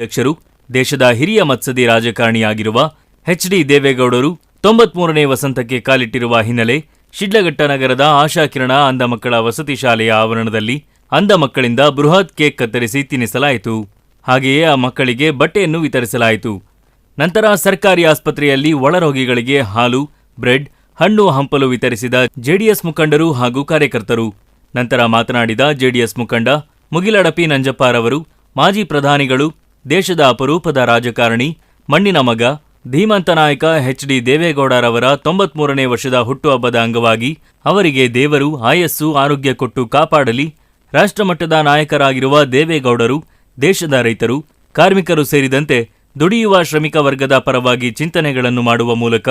ಅಧ್ಯಕ್ಷರು, ದೇಶದ ಹಿರಿಯ ಮತ್ಸದಿ ರಾಜಕಾರಣಿಯಾಗಿರುವ ಎಚ್ ಡಿ ದೇವೇಗೌಡರು ತೊಂಬತ್ಮೂರನೇ ವಸಂತಕ್ಕೆ ಕಾಲಿಟ್ಟಿರುವ ಹಿನ್ನೆಲೆ ಶಿಡ್ಲಘಟ್ಟ ನಗರದ ಆಶಾಕಿರಣ ಅಂಧ ಮಕ್ಕಳ ವಸತಿ ಶಾಲೆಯ ಆವರಣದಲ್ಲಿ ಅಂಧ ಮಕ್ಕಳಿಂದ ಬೃಹತ್ ಕೇಕ್ ಕತ್ತರಿಸಿ ತಿನ್ನಿಸಲಾಯಿತು. ಹಾಗೆಯೇ ಆ ಮಕ್ಕಳಿಗೆ ಬಟ್ಟೆಯನ್ನು ವಿತರಿಸಲಾಯಿತು. ನಂತರ ಸರ್ಕಾರಿ ಆಸ್ಪತ್ರೆಯಲ್ಲಿ ಒಳರೋಗಿಗಳಿಗೆ ಹಾಲು, ಬ್ರೆಡ್, ಹಣ್ಣು ಹಂಪಲು ವಿತರಿಸಿದ ಜೆಡಿಎಸ್ ಮುಖಂಡರು ಹಾಗೂ ಕಾರ್ಯಕರ್ತರು. ನಂತರ ಮಾತನಾಡಿದ ಜೆಡಿಎಸ್ ಮುಖಂಡ ಮುಗಿಲಡಪಿ ನಂಜಪ್ಪರವರು, ಮಾಜಿ ಪ್ರಧಾನಿಗಳು ದೇಶದ ಅಪರೂಪದ ರಾಜಕಾರಣಿ, ಮಣ್ಣಿನ ಮಗ, ಧೀಮಂತ ನಾಯಕ ಎಚ್ ಡಿ ದೇವೇಗೌಡರವರ ತೊಂಬತ್ಮೂರನೇ ವರ್ಷದ ಹುಟ್ಟುಹಬ್ಬದ ಅಂಗವಾಗಿ ಅವರಿಗೆ ದೇವರು ಆಯಸ್ಸು, ಆರೋಗ್ಯ ಕೊಟ್ಟು ಕಾಪಾಡಲಿ, ರಾಷ್ಟ್ರಮಟ್ಟದ ನಾಯಕರಾಗಿರುವ ದೇವೇಗೌಡರು, ದೇಶದ ರೈತರು, ಕಾರ್ಮಿಕರು ಸೇರಿದಂತೆ ದುಡಿಯುವ ಶ್ರಮಿಕ ವರ್ಗದ ಪರವಾಗಿ ಚಿಂತನೆಗಳನ್ನು ಮಾಡುವ ಮೂಲಕ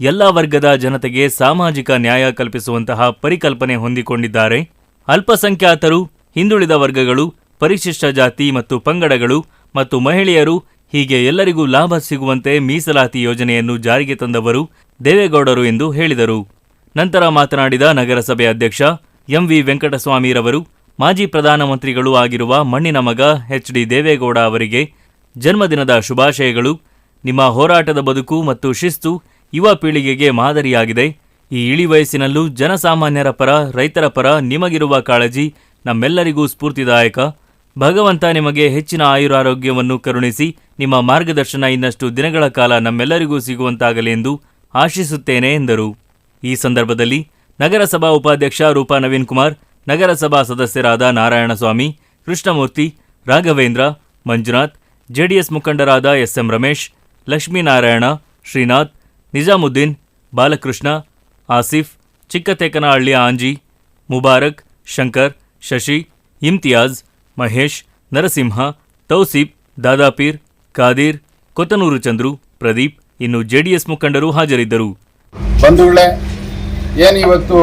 ಎಲ್ಲ ವರ್ಗದ ಜನತೆಗೆ ಸಾಮಾಜಿಕ ನ್ಯಾಯ ಕಲ್ಪಿಸುವಂತಹ ಪರಿಕಲ್ಪನೆ ಹೊಂದಿಕೊಂಡಿದ್ದಾರೆ. ಅಲ್ಪಸಂಖ್ಯಾತರು, ಹಿಂದುಳಿದ ವರ್ಗಗಳು, ಪರಿಶಿಷ್ಟ ಜಾತಿ ಮತ್ತು ಪಂಗಡಗಳು ಮತ್ತು ಮಹಿಳೆಯರು ಹೀಗೆ ಎಲ್ಲರಿಗೂ ಲಾಭ ಸಿಗುವಂತೆ ಮೀಸಲಾತಿ ಯೋಜನೆಯನ್ನು ಜಾರಿಗೆ ತಂದವರು ದೇವೇಗೌಡರು ಎಂದು ಹೇಳಿದರು. ನಂತರ ಮಾತನಾಡಿದ ನಗರಸಭೆ ಅಧ್ಯಕ್ಷ ಎಂವಿ ವೆಂಕಟಸ್ವಾಮಿರವರು, ಮಾಜಿ ಪ್ರಧಾನಮಂತ್ರಿಗಳೂ ಆಗಿರುವ ಮಣ್ಣಿನ ಮಗ ಎಚ್ ಡಿ ದೇವೇಗೌಡ ಅವರಿಗೆ ಜನ್ಮದಿನದ ಶುಭಾಶಯಗಳು. ನಿಮ್ಮ ಹೋರಾಟದ ಬದುಕು ಮತ್ತು ಶಿಸ್ತು ಯುವ ಪೀಳಿಗೆಗೆ ಮಾದರಿಯಾಗಿದೆ. ಈ ಇಳಿ ವಯಸ್ಸಿನಲ್ಲೂ ಜನಸಾಮಾನ್ಯರ ಪರ, ರೈತರ ಪರ ನಿಮಗಿರುವ ಕಾಳಜಿ ನಮ್ಮೆಲ್ಲರಿಗೂ ಸ್ಫೂರ್ತಿದಾಯಕ. ಭಗವಂತ ನಿಮಗೆ ಹೆಚ್ಚಿನ ಆಯುರಾರೋಗ್ಯವನ್ನು ಕರುಣಿಸಿ ನಿಮ್ಮ ಮಾರ್ಗದರ್ಶನ ಇನ್ನಷ್ಟು ದಿನಗಳ ಕಾಲ ನಮ್ಮೆಲ್ಲರಿಗೂ ಸಿಗುವಂತಾಗಲಿ ಎಂದು ಆಶಿಸುತ್ತೇನೆ ಎಂದರು. ಈ ಸಂದರ್ಭದಲ್ಲಿ ನಗರಸಭಾ ಉಪಾಧ್ಯಕ್ಷ ರೂಪಾ ನವೀನ್ ಕುಮಾರ್, ನಗರಸಭಾ ಸದಸ್ಯರಾದ ನಾರಾಯಣಸ್ವಾಮಿ, ಕೃಷ್ಣಮೂರ್ತಿ, ರಾಘವೇಂದ್ರ, ಮಂಜುನಾಥ್, ಜೆಡಿಎಸ್ ಮುಖಂಡರಾದ ಎಸ್ಎಂ ರಮೇಶ್, ಲಕ್ಷ್ಮೀನಾರಾಯಣ, ಶ್ರೀನಾಥ್, ನಿಜಾಮುದ್ದೀನ್, ಬಾಲಕೃಷ್ಣ, ಆಸಿಫ್ ಚಿಕ್ಕತೇಕನಹಳ್ಳಿಯ ಆಂಜಿ, ಮುಬಾರಕ್, ಶಂಕರ್, ಶಶಿ, ಇಮ್ತಿಯಾಜ್ ಮಹೇಶ್, ನರಸಿಂಹ, ತೌಸೀಫ್, ದಾದಾಪೀರ್ ಖಾದೀರ್ ಕೊತ್ತನೂರು ಚಂದ್ರು, ಪ್ರದೀಪ್, ಇನ್ನು ಜೆಡಿಎಸ್ ಮುಖಂಡರು ಹಾಜರಿದ್ದರು. ಬಂಧುಗಳೇ, ಏನು ಇವತ್ತು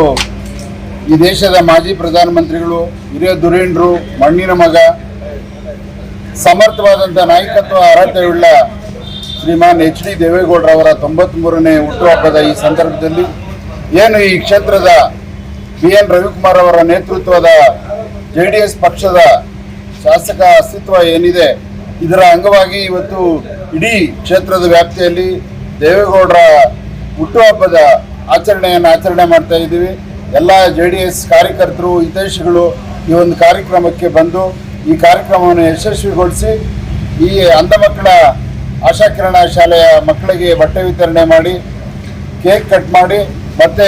ಈ ದೇಶದ ಮಾಜಿ ಪ್ರಧಾನಮಂತ್ರಿಗಳು, ಹಿರಿಯ ಧುರೀಣರು ಮಣ್ಣಿನ ಮಗ ಸಮರ್ಥವಾದಂಥ ನಾಯಕತ್ವ ಅರ್ಹತೆಯುಳ್ಳ ಶ್ರೀಮಾನ್ ಎಚ್ ಡಿ ದೇವೇಗೌಡರವರ ತೊಂಬತ್ಮೂರನೇ ಹುಟ್ಟುಹಬ್ಬದ ಈ ಸಂದರ್ಭದಲ್ಲಿ ಏನು ಈ ಕ್ಷೇತ್ರದ ಬಿ ಎನ್ ರವಿಕುಮಾರ್ ಅವರ ನೇತೃತ್ವದ ಜೆ ಡಿ ಎಸ್ ಪಕ್ಷದ ಶಾಸಕ ಅಸ್ತಿತ್ವ ಏನಿದೆ ಇದರ ಅಂಗವಾಗಿ ಇವತ್ತು ಇಡೀ ಕ್ಷೇತ್ರದ ವ್ಯಾಪ್ತಿಯಲ್ಲಿ ದೇವೇಗೌಡರ ಹುಟ್ಟುಹಬ್ಬದ ಆಚರಣೆಯನ್ನು ಆಚರಣೆ ಮಾಡ್ತಾ ಇದ್ದೀವಿ. ಎಲ್ಲ ಜೆ ಡಿ ಎಸ್ ಕಾರ್ಯಕರ್ತರು, ಹಿತೈಷಿಗಳು ಈ ಒಂದು ಕಾರ್ಯಕ್ರಮಕ್ಕೆ ಬಂದು ಈ ಕಾರ್ಯಕ್ರಮವನ್ನು ಯಶಸ್ವಿಗೊಳಿಸಿ ಈ ಅಂಧ ಮಕ್ಕಳ ಆಶಾಕಿರಣ ಶಾಲೆಯ ಮಕ್ಕಳಿಗೆ ಬಟ್ಟೆ ವಿತರಣೆ ಮಾಡಿ, ಕೇಕ್ ಕಟ್ ಮಾಡಿ, ಮತ್ತೆ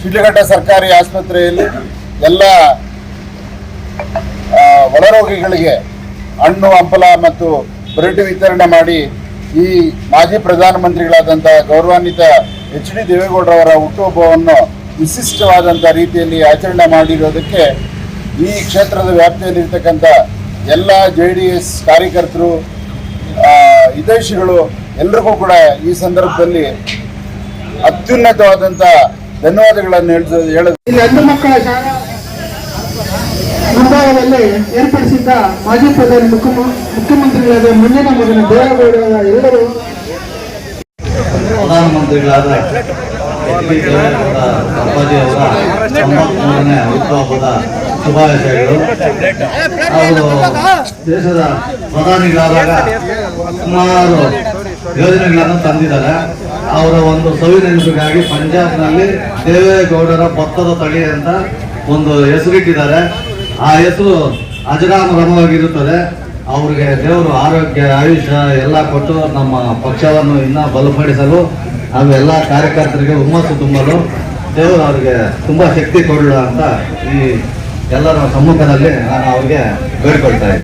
ಶಿಡ್ಲಘಟ್ಟ ಸರ್ಕಾರಿ ಆಸ್ಪತ್ರೆಯಲ್ಲಿ ಎಲ್ಲ ಒಳರೋಗಿಗಳಿಗೆ ಹಣ್ಣು, ಹಂಪಲ ಮತ್ತು ಬ್ರೆಡ್ ವಿತರಣೆ ಮಾಡಿ ಈ ಮಾಜಿ ಪ್ರಧಾನಮಂತ್ರಿಗಳಾದಂಥ ಗೌರವಾನ್ವಿತ ಎಚ್ ಡಿ ದೇವೇಗೌಡರವರ ಹುಟ್ಟುಹಬ್ಬವನ್ನು ವಿಶಿಷ್ಟವಾದಂಥ ರೀತಿಯಲ್ಲಿ ಆಚರಣೆ ಮಾಡಿರೋದಕ್ಕೆ ಈ ಕ್ಷೇತ್ರದ ವ್ಯಾಪ್ತಿಯಲ್ಲಿರ್ತಕ್ಕಂಥ ಎಲ್ಲ ಜೆ ಡಿ ಎಸ್ ಕಾರ್ಯಕರ್ತರು ಹಿತೈಷಿಗಳು ಎಲ್ರಿಗೂ ಕೂಡ ಈ ಸಂದರ್ಭದಲ್ಲಿ ಅತ್ಯುನ್ನತವಾದಂಥ ಧನ್ಯವಾದಗಳನ್ನು ಹೇಳ ಹೇಳ ಇಲ್ಲಿ ಹೆಣ್ಣು ಮಕ್ಕಳ ಶಾಲಾ ಮುಂಭಾಗದಲ್ಲಿ ಏರ್ಪಡಿಸಿದ್ದ ಮಾಜಿ ಪ್ರಧಾನಿ ಮುಖ್ಯಮ ಮುಖ್ಯಮಂತ್ರಿಗಳಾದ ಮುಂದಿನ ಮಗನ ದೇವೇಗೌಡ ಎಲ್ಲರೂ ಪ್ರಧಾನಮಂತ್ರಿಗಳಾದ ಅಪ್ಪಾಜಿ ಅವರ ತೊಂಬತ್ಮೂರನೇ ಹುಟ್ಟುಹಬ್ಬದ ಶುಭಾಶಯಗಳು. ಅವರು ದೇಶದ ಪ್ರಧಾನಿಗಳಾದಾಗ ಸುಮಾರು ಯೋಜನೆಗಳನ್ನು ತಂದಿದ್ದಾರೆ. ಅವರ ಒಂದು ಸವಿನೆನಪಿಗಾಗಿ ಪಂಜಾಬ್ನಲ್ಲಿ ದೇವೇಗೌಡರ ಭತ್ತದ ತಳಿ ಅಂತ ಒಂದು ಹೆಸರಿಟ್ಟಿದ್ದಾರೆ. ಆ ಹೆಸರು ಅಜರಾಮರಮವಾಗಿರುತ್ತದೆ ಅವ್ರಿಗೆ ದೇವರು ಆರೋಗ್ಯ ಆಯುಷ್ಯ ಎಲ್ಲ ಕೊಟ್ಟು ನಮ್ಮ ಪಕ್ಷವನ್ನು ಇನ್ನೂ ಬಲಪಡಿಸಲು ಹಾಗೂ ಎಲ್ಲ ಕಾರ್ಯಕರ್ತರಿಗೆ ಹುಮ್ಮಸ್ಸು ತುಂಬಲು ದೇವರು ಅವರಿಗೆ ತುಂಬ ಶಕ್ತಿ ಕೊಡಲ ಅಂತ ಈ ಎಲ್ಲರ ಸಮ್ಮುಖದಲ್ಲಿ ನಾನು ಅವ್ರಿಗೆ ಬೇಡ್ಕೊಳ್ತಾ